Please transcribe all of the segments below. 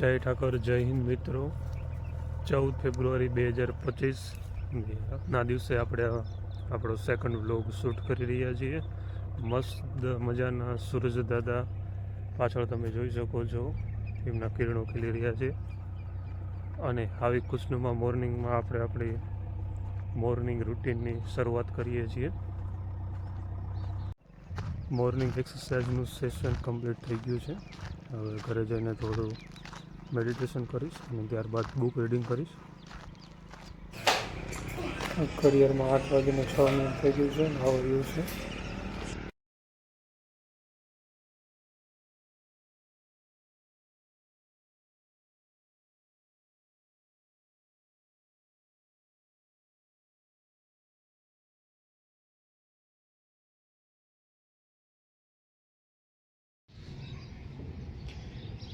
જય ઠાકર, જય હિન્દ મિત્રો. ચૌદ ફેબ્રુઆરી બે હજાર પચીસ ના દિવસે આપણે આપણો સેકન્ડ વ્લોગ શૂટ કરી રહ્યા છીએ. મસ્ત મજાના સૂરજ દાદા પાછળ તમે જોઈ શકો છો. એમના કિરણો ખીલી રહ્યા છે. અને આવી ખુશનુમા મોર્નિંગમાં આપણે આપણી મોર્નિંગ રૂટીનની શરૂઆત કરીએ છીએ. મોર્નિંગ એક્સરસાઇઝનું સેશન કમ્પ્લીટ થઈ ગયું છે. હવે ઘરે જઈને થોડું મેડિટેશન કરીશ અને ત્યારબાદ બુક રીડિંગ કરીશ. કરિયરમાં આઠ વાગીને છ મિનિટ થઈ ગયું છે હવે એવું છે.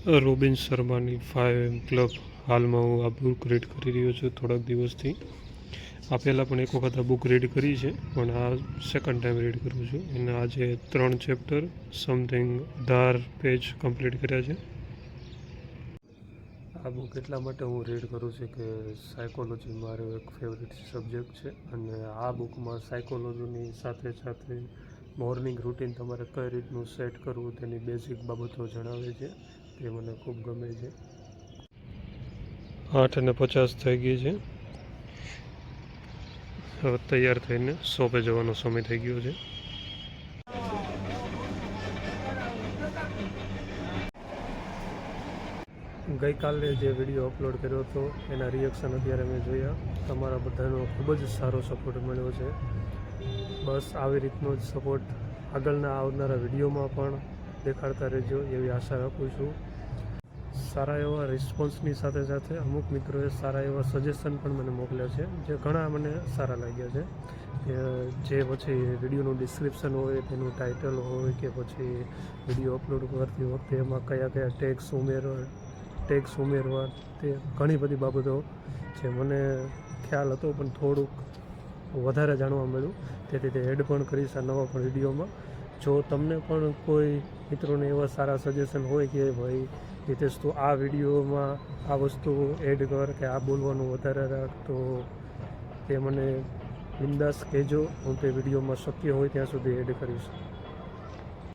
રોબિન શર્માની ફાઇવ એમ ક્લબ હાલમાં હું આ બુક રીડ કરી રહ્યો છું થોડાક દિવસથી. આ પહેલાં પણ એક વખત આ બુક રીડ કરી છે, પણ આ સેકન્ડ ટાઈમ રીડ કરું છું. અને આજે ત્રણ ચેપ્ટર સમથિંગ અઢાર પેજ કમ્પ્લીટ કર્યા છે. આ બુક એટલા માટે હું રીડ કરું છું કે સાયકોલોજી મારો એક ફેવરિટ સબ્જેક્ટ છે અને આ બુકમાં સાયકોલોજીની સાથે સાથે મોર્નિંગ રૂટીન તમારે કઈ રીતનું સેટ કરવું તેની બેઝિક બાબતો જણાવે છે. તે મને ખૂબ ગમે છે. આઠ અને પચાસ થઈ ગઈ છે. હવે તૈયાર થઈને શોપે જવાનો સમય થઈ ગયો છે. ગઈકાલે જે વીડિયો અપલોડ કર્યો હતો, એના રિએક્શન અત્યારે મેં જોયા. તમારા બધાનો ખૂબ જ સારો સપોર્ટ મળ્યો છે. બસ, આવી રીતનો જ સપોર્ટ આગળના આવનારા વિડીયોમાં પણ દેખાડતા રહેજો એવી આશા રાખું છું. સારા એવા રિસ્પોન્સની સાથે સાથે અમુક મિત્રોએ સારા એવા સજેશન પણ મને મોકલ્યા છે, જે ઘણા મને સારા લાગ્યા છે. કે જે પછી વિડીયોનું ડિસ્ક્રિપ્શન હોય, તેનું ટાઇટલ હોય, કે પછી વીડિયો અપલોડ કરતી વખતે એમાં કયા કયા ટેક્સ ઉમેરવા ટેક્સ ઉમેરવા, તે ઘણી બધી બાબતો જે મને ખ્યાલ હતો, પણ થોડુંક વધારે જાણવા મળ્યું. તેથી તે એડ પણ કરીશ આ નવા પણ વિડીયોમાં. જો તમને પણ કોઈ મિત્રોને એવા સારા સજેશન હોય કે ભાઈ હિતેશ તું આ વિડીયોમાં આ વસ્તુ એડ કર કે આ બોલવાનું વધારે રાખ, તો તે મને બિંદાસ કહેજો. હું તે વિડીયોમાં શક્ય હોય ત્યાં સુધી એડ કરીશ.